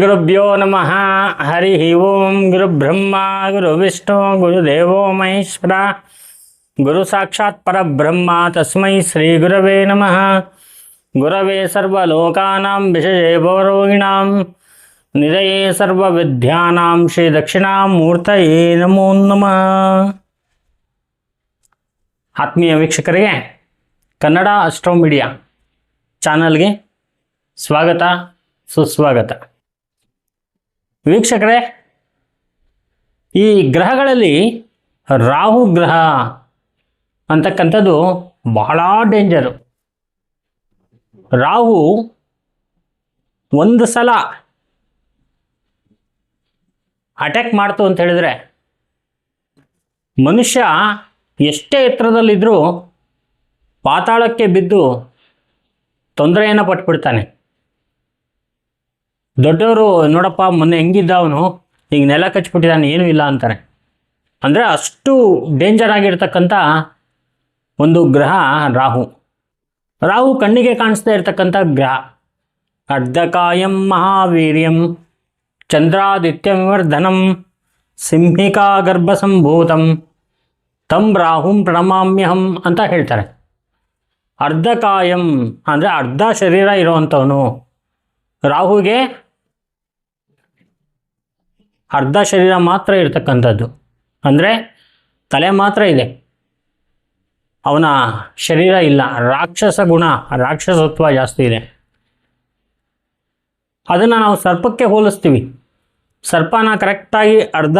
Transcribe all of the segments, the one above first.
ಗುರುಭ್ಯೋ ನಮಃ ಹರಿ ಓಂ ಗುರು ಬ್ರಹ್ಮ ಗುರು ವಿಷ್ಣು ಗುರುದೇವೋ ಮಹೇಶ್ವರ ಗುರು ಸಾಕ್ಷಾತ್ ಪರಬ್ರಹ್ಮ ತಸ್ಮೈ ಶ್ರೀ ಗುರವೇ ನಮಃ ಗುರವೇ ಸರ್ವಲೋಕಾನಾಂ ವಿಷಯೇ ಭವರೋಗಿಣಾಂ ನಿಧಯೇ ಸರ್ವವಿದ್ಯಾನಾಂ ಶ್ರೀ ದಕ್ಷಿಣಾಮೂರ್ತಯೇ ನಮೋ ನಮಃ ಆತ್ಮೀಯ ವೀಕ್ಷಕರಿಗೆ ಕನ್ನಡ ಅಸ್ಟ್ರೋ ಮೀಡಿಯಾ ಚಾನಲ್ಗೆ ಸ್ವಾಗತ ಸುಸ್ವಾಗತ ವೀಕ್ಷಕರೇ, ಈ ಗ್ರಹಗಳಲ್ಲಿ ರಾಹು ಗ್ರಹ ಅಂತಕ್ಕಂಥದ್ದು ಬಹಳ ಡೇಂಜರು ರಾಹು ಒಂದು ಸಲ ಅಟ್ಯಾಕ್ ಮಾಡ್ತು ಅಂತ ಹೇಳಿದ್ರೆ, ಮನುಷ್ಯ ಎಷ್ಟೇ ಎತ್ತರದಲ್ಲಿದ್ದರೂ ಪಾತಾಳಕ್ಕೆ ಬಿದ್ದು ತೊಂದರೆಯನ್ನು ಪಟ್ಬಿಡ್ತಾನೆ. ದೊಡ್ಡವರು ನೋಡಪ್ಪ ಮೊನ್ನೆ ಹೆಂಗಿದ್ದ ಅವನು? ಈಗ ನೆಲ ಕಚ್ಬಿಟ್ಟಿದ್ದಾನೆ ಏನೂ ಇಲ್ಲ ಅಂತಾರೆ. ಅಂದರೆ ಅಷ್ಟು ಡೇಂಜರ್ ಆಗಿರ್ತಕ್ಕಂಥ ಒಂದು ಗ್ರಹ ರಾಹು. ರಾಹು ಕಣ್ಣಿಗೆ ಕಾಣಿಸ್ತಾ ಇರತಕ್ಕಂಥ ಗ್ರಹ. ಅರ್ಧಕಾಯಂ, ಮಹಾವೀರ್ಯಂ, ಚಂದ್ರಾದಿತ್ಯಂ ವರ್ಧನಂ ಸಿಂಹಿಕಾ ಗರ್ಭಸಂಭೂತಂ, ತಂ ರಾಹುಂ ಪ್ರಣಮಾಮ್ಯಹಂ ಅಂತ ಹೇಳ್ತಾರೆ. ಅರ್ಧಕಾಯಂ ಅಂದರೆ ಅರ್ಧ ಶರೀರ ಇರುವಂಥವನು. ರಾಹುಗೆ ಅರ್ಧ ಶರೀರ ಮಾತ್ರ ಇರತಕ್ಕಂಥದ್ದು. ಅಂದರೆ ತಲೆ ಮಾತ್ರ ಇದೆ. ಅವನ ಶರೀರ ಇಲ್ಲ. ರಾಕ್ಷಸ ಗುಣ, ರಾಕ್ಷಸತ್ವ ಜಾಸ್ತಿ ಇದೆ. ಅದನ್ನು ನಾವು ಸರ್ಪಕ್ಕೆ ಹೋಲಿಸ್ತೀವಿ. ಸರ್ಪನ ಕರೆಕ್ಟಾಗಿ ಅರ್ಧ,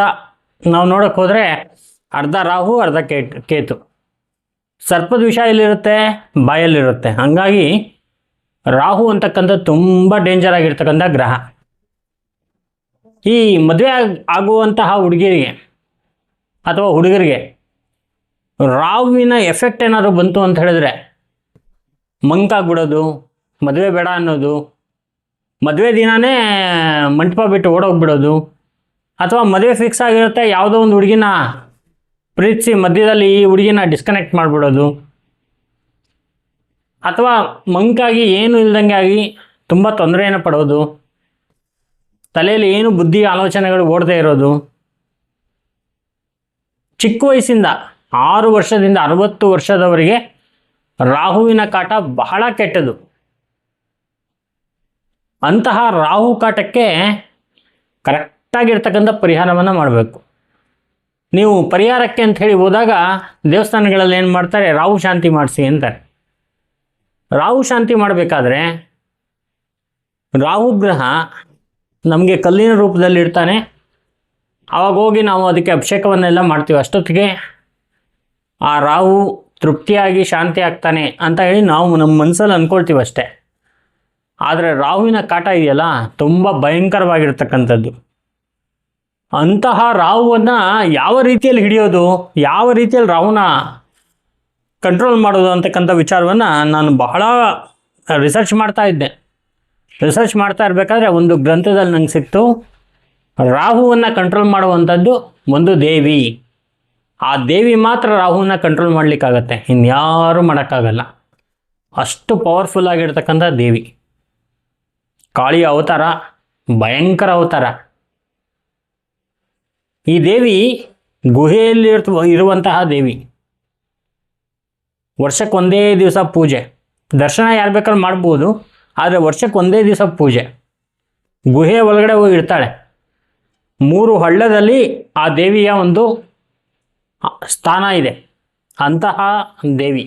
ನಾವು ನೋಡೋಕ್ಕೆ ಹೋದರೆ ಅರ್ಧ ರಾಹು, ಅರ್ಧ ಕೇಟ್ ಕೇತು. ಸರ್ಪದ ವಿಷ ಎಲ್ಲಿರುತ್ತೆ? ಬಾಯಲ್ಲಿರುತ್ತೆ. ಹಾಗಾಗಿ ರಾಹು ಅಂತಕ್ಕಂಥ ತುಂಬ ಡೇಂಜರ್ ಆಗಿರ್ತಕ್ಕಂಥ ಗ್ರಹ. ಈ ಮದುವೆ ಆಗುವಂತಹ ಹುಡುಗಿಯರಿಗೆ ಅಥವಾ ಹುಡುಗರಿಗೆ ರಾಹುವಿನ ಎಫೆಕ್ಟ್ ಏನಾದರೂ ಬಂತು ಅಂತ ಹೇಳಿದ್ರೆ ಮಂಕಾಗ್ಬಿಡೋದು ಮದುವೆ ಬೇಡ ಅನ್ನೋದು, ಮದುವೆ ದಿನವೇ ಮಂಟಪ ಬಿಟ್ಟು ಓಡೋಗ್ಬಿಡೋದು, ಅಥವಾ ಮದುವೆ ಫಿಕ್ಸ್ ಆಗಿರುತ್ತೆ ಯಾವುದೋ ಒಂದು ಹುಡುಗಿನ ಪ್ರೀತಿಸಿ ಮಧ್ಯದಲ್ಲಿ ಈ ಹುಡುಗಿನ ಡಿಸ್ಕನೆಕ್ಟ್ ಮಾಡಿಬಿಡೋದು ಅಥವಾ ಮಂಕಾಗಿ ಏನು ಇಲ್ದಂಗೆ ಆಗಿ ತುಂಬ ತೊಂದರೆಯನ್ನು ಪಡೋದು, ತಲೆಯಲ್ಲಿ ಏನು ಬುದ್ಧಿ ಆಲೋಚನೆಗಳು ಓಡದೇ ಇರೋದು, ಚಿಕ್ಕ ವಯಸ್ಸಿಂದ ಆರು ವರ್ಷದಿಂದ ಅರವತ್ತು ವರ್ಷದವರಿಗೆ ರಾಹುವಿನ ಕಾಟ ಬಹಳ ಕೆಟ್ಟದು. ಅಂತಹ ರಾಹು ಕಾಟಕ್ಕೆ ಕರೆಕ್ಟಾಗಿರ್ತಕ್ಕಂಥ ಪರಿಹಾರವನ್ನು ಮಾಡಬೇಕು. ನೀವು ಪರಿಹಾರಕ್ಕೆ ಅಂತ ಹೇಳಿ ಹೋದಾಗ ದೇವಸ್ಥಾನಗಳಲ್ಲಿ ಏನು ಮಾಡ್ತಾರೆ? ರಾಹು ಶಾಂತಿ ಮಾಡಿಸಿ ಅಂತಾರೆ. ರಾಹು ಶಾಂತಿ ಮಾಡಬೇಕಾದ್ರೆ ರಾಹು ಗ್ರಹ ನಮಗೆ ಕಲ್ಲಿನ ರೂಪದಲ್ಲಿ ಇರ್ತಾನೆ ಆವಾಗ ಹೋಗಿ ನಾವು ಅದಕ್ಕೆ ಅಭಿಷೇಕವನ್ನೆಲ್ಲ ಮಾಡ್ತೀವಿ. ಅಷ್ಟೊತ್ತಿಗೆ ಆ ರಾಹು ತೃಪ್ತಿಯಾಗಿ ಶಾಂತಿ ಆಗ್ತಾನೆ ಅಂತ ಹೇಳಿ ನಾವು ನಮ್ಮ ಮನಸ್ಸಲ್ಲಿ ಅಂದ್ಕೊಳ್ತೀವಿ ಅಷ್ಟೇ. ಆದರೆ ರಾಹುವಿನ ಕಾಟ ಇದೆಯಲ್ಲ, ತುಂಬ ಭಯಂಕರವಾಗಿರ್ತಕ್ಕಂಥದ್ದು. ಅಂತಹ ರಾಹುವನ್ನು ಯಾವ ರೀತಿಯಲ್ಲಿ ಹಿಡಿಯೋದು, ಯಾವ ರೀತಿಯಲ್ಲಿ ರಾಹುನ ಕಂಟ್ರೋಲ್ ಮಾಡೋದು ಅಂತಕ್ಕಂಥ ವಿಚಾರವನ್ನು ನಾನು ಬಹಳ ರಿಸರ್ಚ್ ಮಾಡ್ತಾ ಇದ್ದೆ. ರಿಸರ್ಚ್ ಮಾಡ್ತಾ ಇರಬೇಕಾದ್ರೆ ಒಂದು ಗ್ರಂಥದಲ್ಲಿ ನಂಗೆ ಸಿಕ್ತು, ರಾಹುವನ್ನು ಕಂಟ್ರೋಲ್ ಮಾಡುವಂಥದ್ದು ಒಂದು ದೇವಿ. ಆ ದೇವಿ ಮಾತ್ರ ರಾಹುವನ್ನು ಕಂಟ್ರೋಲ್ ಮಾಡಲಿಕ್ಕಾಗತ್ತೆ, ಇನ್ಯಾರೂ ಮಾಡೋಕ್ಕಾಗಲ್ಲ. ಅಷ್ಟು ಪವರ್ಫುಲ್ ಆಗಿರ್ತಕ್ಕಂಥ ದೇವಿ. ಕಾಳಿಯ ಅವತಾರ, ಭಯಂಕರ ಅವತಾರ. ಈ ದೇವಿ ಗುಹೆಯಲ್ಲಿ ಇರುವಂತಹ ದೇವಿ. ವರ್ಷಕ್ಕೆ ಒಂದೇ ದಿವಸ ಪೂಜೆ. ದರ್ಶನ ಯಾರು ಬೇಕಾದ್ರೂ ಮಾಡ್ಬೋದು, ಆದರೆ ವರ್ಷಕ್ಕೆ ಒಂದೇ ದಿವಸ ಪೂಜೆ. ಗುಹೆ ಒಳಗಡೆ ಹೋಗಿ ಇರ್ತಾಳೆ. ಮೂರು ಹಳ್ಳದಲ್ಲಿ ಆ ದೇವಿಯ ಒಂದು ಸ್ಥಾನ ಇದೆ, ಅಂತಹ ದೇವಿ.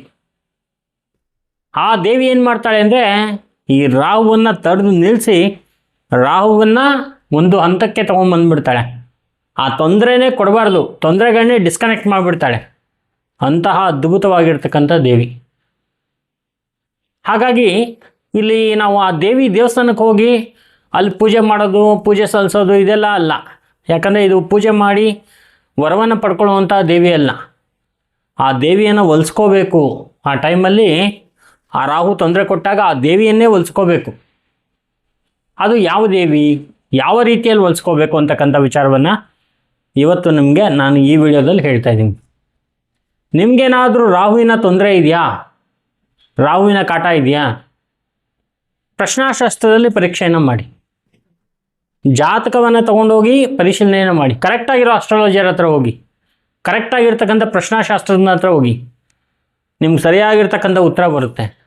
ಆ ದೇವಿ ಏನು ಮಾಡ್ತಾಳೆ ಅಂದರೆ, ಈ ರಾಹುವನ್ನು ತಡೆದು ನಿಲ್ಲಿಸಿ ರಾಹುವನ್ನು ಒಂದು ಹಂತಕ್ಕೆ ತೊಗೊಂಬಂದ್ಬಿಡ್ತಾಳೆ. ಆ ತೊಂದರೆನೇ ಕೊಡಬಾರ್ದು, ತೊಂದರೆಗಳನ್ನೇ ಡಿಸ್ಕನೆಕ್ಟ್ ಮಾಡಿಬಿಡ್ತಾಳೆ. ಅಂತಹ ಅದ್ಭುತವಾಗಿರ್ತಕ್ಕಂಥ ದೇವಿ. ಹಾಗಾಗಿ ಇಲ್ಲಿ ನಾವು ಆ ದೇವಿ ದೇವಸ್ಥಾನಕ್ಕೆ ಹೋಗಿ ಅಲ್ಲಿ ಪೂಜೆ ಮಾಡೋದು, ಪೂಜೆ ಸಲ್ಲಿಸೋದು ಇದೆಲ್ಲ ಅಲ್ಲ. ಯಾಕಂದರೆ ಇದು ಪೂಜೆ ಮಾಡಿ ವರವನ್ನು ಪಡ್ಕೊಳ್ಳುವಂಥ ದೇವಿ ಅಲ್ಲ. ಆ ದೇವಿಯನ್ನು ಒಲಿಸ್ಕೋಬೇಕು ಆ ಟೈಮಲ್ಲಿ ಆ ರಾಹು ತೊಂದರೆ ಕೊಟ್ಟಾಗ ಆ ದೇವಿಯನ್ನೇ ಒಲಿಸ್ಕೋಬೇಕು ಅದು ಯಾವ ದೇವಿ? ಯಾವ ರೀತಿಯಲ್ಲಿ ಒಲಿಸ್ಕೋಬೇಕು ಅಂತಕ್ಕಂಥ ವಿಚಾರವನ್ನು ಇವತ್ತು ನಿಮಗೆ ನಾನು ಈ ವಿಡಿಯೋದಲ್ಲಿ ಹೇಳ್ತಾ ಇದ್ದೀನಿ. ನಿಮಗೇನಾದರೂ ರಾಹುವಿನ ತೊಂದರೆ ಇದೆಯಾ? ರಾಹುವಿನ ಕಾಟ ಇದೆಯಾ? ಪ್ರಶ್ನಾಶಾಸ್ತ್ರದಲ್ಲಿ ಪರೀಕ್ಷೆಯನ್ನು ಮಾಡಿ. ಜಾತಕವನ್ನು ತಗೊಂಡೋಗಿ ಪರಿಶೀಲನೆಯನ್ನು ಮಾಡಿ. ಕರೆಕ್ಟಾಗಿರೋ ಅಸ್ಟ್ರಾಲಜರ್ ಹತ್ರ ಹೋಗಿ. ಕರೆಕ್ಟಾಗಿರ್ತಕ್ಕಂಥ ಪ್ರಶ್ನಾಶಾಸ್ತ್ರದ ಹತ್ರ ಹೋಗಿ. ನಿಮ್ಗೆ ಸರಿಯಾಗಿರ್ತಕ್ಕಂಥ ಉತ್ತರ ಬರುತ್ತೆ.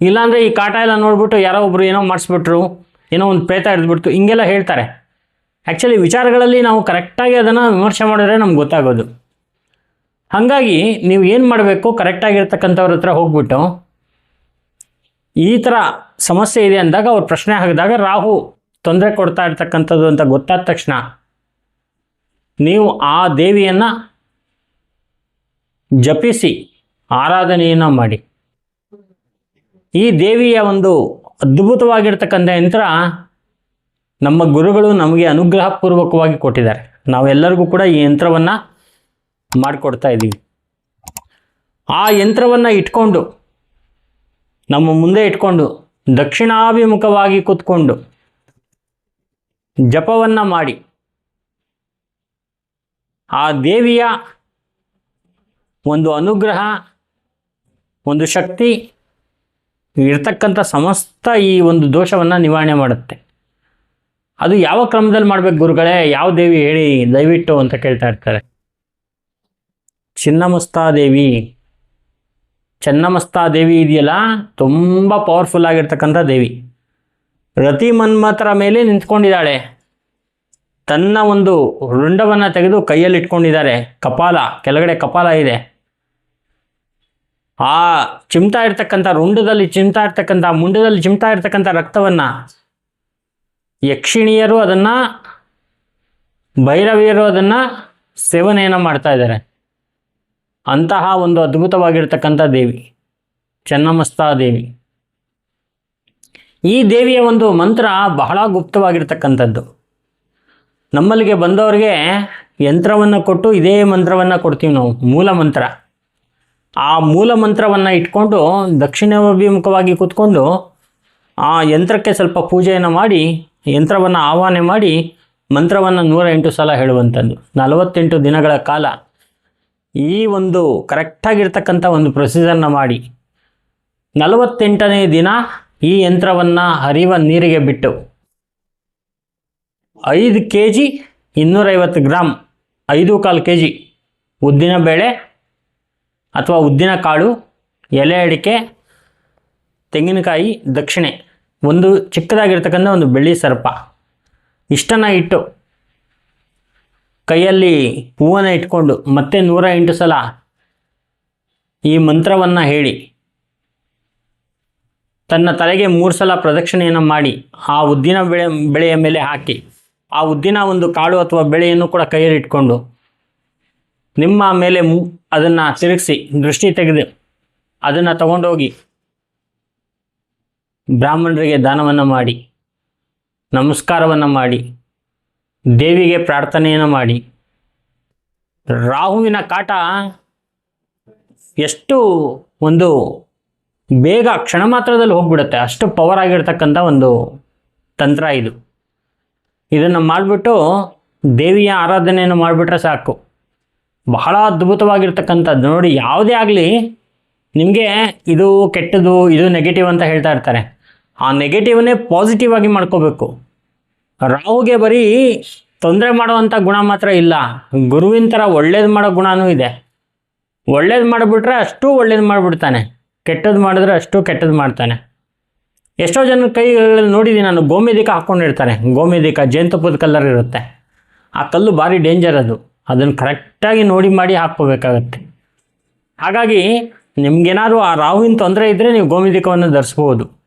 ಇಲ್ಲಾಂದರೆ ಈ ಕಾಟ ಎಲ್ಲ ನೋಡ್ಬಿಟ್ಟು ಯಾರೋ ಒಬ್ರು ಏನೋ ಮಾಡಿಸ್ಬಿಟ್ರು, ಏನೋ ಒಂದು ಪ್ರೇತ ಹಿಡಿದ್ಬಿಡ್ತು ಹಿಂಗೆಲ್ಲ ಹೇಳ್ತಾರೆ. ಆ್ಯಕ್ಚುಲಿ ವಿಚಾರಗಳಲ್ಲಿ ನಾವು ಕರೆಕ್ಟಾಗಿ ಅದನ್ನು ವಿಮರ್ಶೆ ಮಾಡಿದ್ರೆ ನಮ್ಗೆ ಗೊತ್ತಾಗೋದು. ಹಾಗಾಗಿ ನೀವು ಏನು ಮಾಡಬೇಕು? ಕರೆಕ್ಟಾಗಿರ್ತಕ್ಕಂಥವ್ರ ಹತ್ರ ಹೋಗ್ಬಿಟ್ಟು ಈ ಥರ ಸಮಸ್ಯೆ ಇದೆ ಅಂದಾಗ ಅವ್ರು ಪ್ರಶ್ನೆ ಹಾಕಿದಾಗ ರಾಹು ತೊಂದರೆ ಕೊಡ್ತಾ ಇರ್ತಕ್ಕಂಥದ್ದು ಅಂತ ಗೊತ್ತಾದ ತಕ್ಷಣ ನೀವು ಆ ದೇವಿಯನ್ನು ಜಪಿಸಿ, ಆರಾಧನೆಯನ್ನು ಮಾಡಿ. ಈ ದೇವಿಯ ಒಂದು ಅದ್ಭುತವಾಗಿರ್ತಕ್ಕಂಥ ಯಂತ್ರ ನಮ್ಮ ಗುರುಗಳು ನಮಗೆ ಅನುಗ್ರಹಪೂರ್ವಕವಾಗಿ ಕೊಟ್ಟಿದ್ದಾರೆ. ನಾವೆಲ್ಲರಿಗೂ ಕೂಡ ಈ ಯಂತ್ರವನ್ನು ಮಾಡಿಕೊಡ್ತಾ ಇದ್ದೀವಿ ಆ ಯಂತ್ರವನ್ನು ಇಟ್ಕೊಂಡು, ನಮ್ಮ ಮುಂದೆ ಇಟ್ಕೊಂಡು, ದಕ್ಷಿಣಾಭಿಮುಖವಾಗಿ ಕೂತ್ಕೊಂಡು, ಜಪವನ್ನು ಮಾಡಿ, ಆ ದೇವಿಯ ಒಂದು ಅನುಗ್ರಹ, ಒಂದು ಶಕ್ತಿ ಇರ್ತಕ್ಕಂಥ ಸಮಸ್ತ ಈ ಒಂದು ದೋಷವನ್ನು ನಿವಾರಣೆ ಮಾಡುತ್ತೆ. ಅದು ಯಾವ ಕ್ರಮದಲ್ಲಿ ಮಾಡ್ಬೇಕು ಗುರುಗಳೇ? ಯಾವ ದೇವಿ ಹೇಳಿ ದಯವಿಟ್ಟು ಅಂತ ಕೇಳ್ತಾ ಇರ್ತಾರೆ. ಚಿನ್ನಮಸ್ತಾದೇವಿ. ಚನ್ನಮಸ್ತಾದೇವಿ ಇದೆಯಲ್ಲ, ತುಂಬ ಪವರ್ಫುಲ್ ಆಗಿರ್ತಕ್ಕಂಥ ದೇವಿ. ರತಿ ಮನ್ಮಥರ ಮೇಲೆ ನಿಂತ್ಕೊಂಡಿದ್ದಾಳೆ. ತನ್ನ ಒಂದು ರುಂಡವನ್ನು ತೆಗೆದು ಕೈಯಲ್ಲಿ ಇಟ್ಕೊಂಡಿದ್ದಾರೆ. ಕಪಾಲ, ಕೆಳಗಡೆ ಕಪಾಲ ಇದೆ. ಆ ಚಿಮ್ತಾ ಇರ್ತಕ್ಕಂಥ ರುಂಡದಲ್ಲಿ ಚಿಮ್ತಾ ಇರ್ತಕ್ಕಂಥ, ಮುಂಡದಲ್ಲಿ ಚಿಮ್ತಾ ಇರ್ತಕ್ಕಂಥ ರಕ್ತವನ್ನು ಯಕ್ಷಿಣಿಯರು ಅದನ್ನು, ಭೈರವಿಯರು ಅದನ್ನು ಸೇವನೆಯನ್ನು ಮಾಡ್ತಾ ಇದ್ದಾರೆ. ಅಂತಹ ಒಂದು ಅದ್ಭುತವಾಗಿರ್ತಕ್ಕಂಥ ದೇವಿ, ಚೆನ್ನಮಸ್ತಾ ದೇವಿ. ಈ ದೇವಿಯ ಒಂದು ಮಂತ್ರ ಬಹಳ ಗುಪ್ತವಾಗಿರ್ತಕ್ಕಂಥದ್ದು. ನಮ್ಮಲ್ಲಿಗೆ ಬಂದವರಿಗೆ ಯಂತ್ರವನ್ನು ಕೊಟ್ಟು ಇದೇ ಮಂತ್ರವನ್ನು ಕೊಡ್ತೀವಿ ನಾವು, ಮೂಲ ಮಂತ್ರ. ಆ ಮೂಲ ಮಂತ್ರವನ್ನು ಇಟ್ಕೊಂಡು ದಕ್ಷಿಣಾಭಿಮುಖವಾಗಿ ಕೂತ್ಕೊಂಡು ಆ ಯಂತ್ರಕ್ಕೆ ಸ್ವಲ್ಪ ಪೂಜೆಯನ್ನು ಮಾಡಿ, ಯಂತ್ರವನ್ನು ಆಹ್ವಾನ ಮಾಡಿ, ಮಂತ್ರವನ್ನು ನೂರ ಎಂಟು ಸಲ ಹೇಳುವಂಥದ್ದು. ನಲವತ್ತೆಂಟು ದಿನಗಳ ಕಾಲ. ಈ ಒಂದು ಕರೆಕ್ಟಾಗಿರ್ತಕ್ಕಂಥ ಒಂದು ಪ್ರೊಸೀಜರ್ನ ಮಾಡಿ ನಲವತ್ತೆಂಟನೇ ದಿನ ಈ ಯಂತ್ರವನ್ನು ಹರಿಯುವ ನೀರಿಗೆ ಬಿಟ್ಟು ಐದು ಕೆ ಜಿ ಇನ್ನೂರೈವತ್ತು ಗ್ರಾಮ್ ಐದು ಕಾಲು ಕೆ ಜಿ ಉದ್ದಿನ ಬೇಳೆ ಅಥವಾ ಉದ್ದಿನ ಕಾಳು, ಎಲೆ ಅಡಿಕೆ, ತೆಂಗಿನಕಾಯಿ, ದಕ್ಷಿಣೆ, ಒಂದು ಚಿಕ್ಕದಾಗಿರ್ತಕ್ಕಂಥ ಒಂದು ಬೆಳ್ಳಿ ಸರ್ಪ, ಇಷ್ಟನ್ನು ಇಟ್ಟು ಕೈಯಲ್ಲಿ ಹೂವನ್ನು ಇಟ್ಕೊಂಡು ಮತ್ತೆ ನೂರ ಎಂಟು ಸಲ ಈ ಮಂತ್ರವನ್ನು ಹೇಳಿ. ತನ್ನ ತಲೆಗೆ ಮೂರು ಸಲ ಪ್ರದಕ್ಷಿಣೆಯನ್ನು ಮಾಡಿ ಆ ಉದ್ದಿನ ಬೆಳೆ, ಬೆಳೆಯ ಮೇಲೆ ಹಾಕಿ. ಆ ಉದ್ದಿನ ಒಂದು ಕಾಳು ಅಥವಾ ಬೆಳೆಯನ್ನು ಕೂಡ ಕೈಯಲ್ಲಿ ಇಟ್ಕೊಂಡು ನಿಮ್ಮ ಮೇಲೆ ಮು, ಅದನ್ನು ತಿರುಗಿಸಿ ದೃಷ್ಟಿ ತೆಗೆದು ಅದನ್ನು ತಗೊಂಡೋಗಿ ಬ್ರಾಹ್ಮಣರಿಗೆ ದಾನವನ್ನು ಮಾಡಿ, ನಮಸ್ಕಾರವನ್ನು ಮಾಡಿ ದೇವಿಗೆ ಪ್ರಾರ್ಥನೆಯನ್ನು ಮಾಡಿ. ರಾಹುವಿನ ಕಾಟ ಎಷ್ಟು ಒಂದು ಬೇಗ ಕ್ಷಣ ಮಾತ್ರದಲ್ಲಿ ಹೋಗ್ಬಿಡುತ್ತೆ. ಅಷ್ಟು ಪವರ್ ಆಗಿರ್ತಕ್ಕಂಥ ಒಂದು ತಂತ್ರ ಇದು. ಇದನ್ನು ಮಾಡಿಬಿಟ್ಟು ದೇವಿಯ ಆರಾಧನೆಯನ್ನು ಮಾಡಿಬಿಟ್ರೆ ಸಾಕು. ಬಹಳ ಅದ್ಭುತವಾಗಿರ್ತಕ್ಕಂಥದ್ದು ನೋಡಿ, ಯಾವುದೇ ಆಗಲಿ ನಿಮಗೆ ಇದು ಕೆಟ್ಟದು ಇದು ನೆಗೆಟಿವ್ ಅಂತ ಹೇಳ್ತಾ ಇರ್ತಾರೆ. ಆ ನೆಗೆಟಿವ್ನೇ ಪಾಸಿಟಿವ್ ಆಗಿ ಮಾಡ್ಕೋಬೇಕು. ರಾಹುಗೆ ಬರೀ ತೊಂದರೆ ಮಾಡುವಂಥ ಗುಣ ಮಾತ್ರ ಇಲ್ಲ. ಗುರುವಿನ ಥರ ಒಳ್ಳೇದು ಮಾಡೋ ಗುಣನೂ ಇದೆ. ಒಳ್ಳೇದು ಮಾಡಿಬಿಟ್ರೆ ಅಷ್ಟು ಒಳ್ಳೇದು ಮಾಡಿಬಿಡ್ತಾನೆ. ಕೆಟ್ಟದ್ದು ಮಾಡಿದ್ರೆ ಅಷ್ಟು ಕೆಟ್ಟದ್ದು ಮಾಡ್ತಾನೆ. ಎಷ್ಟೋ ಜನ ಕೈಗಳಲ್ಲಿ ನೋಡಿದ್ದೀನಿ ನಾನು ಗೋಮೇದಿಕ ಹಾಕ್ಕೊಂಡಿರ್ತಾನೆ ಗೋಮೇದಿಕ ಜೇನುತುಪ್ಪದ ಕಲ್ಲರ್ ಇರುತ್ತೆ. ಆ ಕಲ್ಲು ಭಾರಿ ಡೇಂಜರ್ ಅದು. ಅದನ್ನು ಕರೆಕ್ಟಾಗಿ ನೋಡಿ ಮಾಡಿ ಹಾಕ್ಕೋಬೇಕಾಗತ್ತೆ. ಹಾಗಾಗಿ ನಿಮ್ಗೇನಾದ್ರು ಆ ರಾಹುವಿನ ತೊಂದರೆ ಇದ್ದರೆ ನೀವು ಗೋಮೇದಿಕವನ್ನು ಧರಿಸ್ಬೋದು.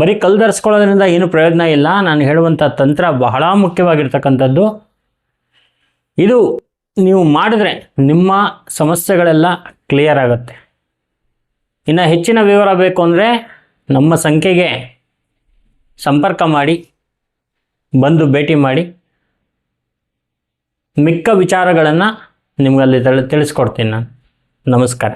ಬರೀ ಕಲ್ಲು ಧರಿಸ್ಕೊಳ್ಳೋದ್ರಿಂದ ಏನು ಪ್ರಯೋಜನ ಇಲ್ಲ. ನಾನು ಹೇಳುವಂಥ ತಂತ್ರ ಬಹಳ ಮುಖ್ಯವಾಗಿರ್ತಕ್ಕಂಥದ್ದು. ಇದು ನೀವು ಮಾಡಿದ್ರೆ ನಿಮ್ಮ ಸಮಸ್ಯೆಗಳೆಲ್ಲ ಕ್ಲಿಯರ್ ಆಗುತ್ತೆ. ಇನ್ನು ಹೆಚ್ಚಿನ ವಿವರ ಬೇಕು ಅಂದರೆ ನಮ್ಮ ಸಂಖ್ಯೆಗೆ ಸಂಪರ್ಕ ಮಾಡಿ, ಬಂದು ಭೇಟಿ ಮಾಡಿ, ಮಿಕ್ಕ ವಿಚಾರಗಳನ್ನು ನಿಮಗಲ್ಲಿ ತಿಳಿ ತಿಳಿಸ್ಕೊಡ್ತೀನಿ ನಾನು. ನಮಸ್ಕಾರ.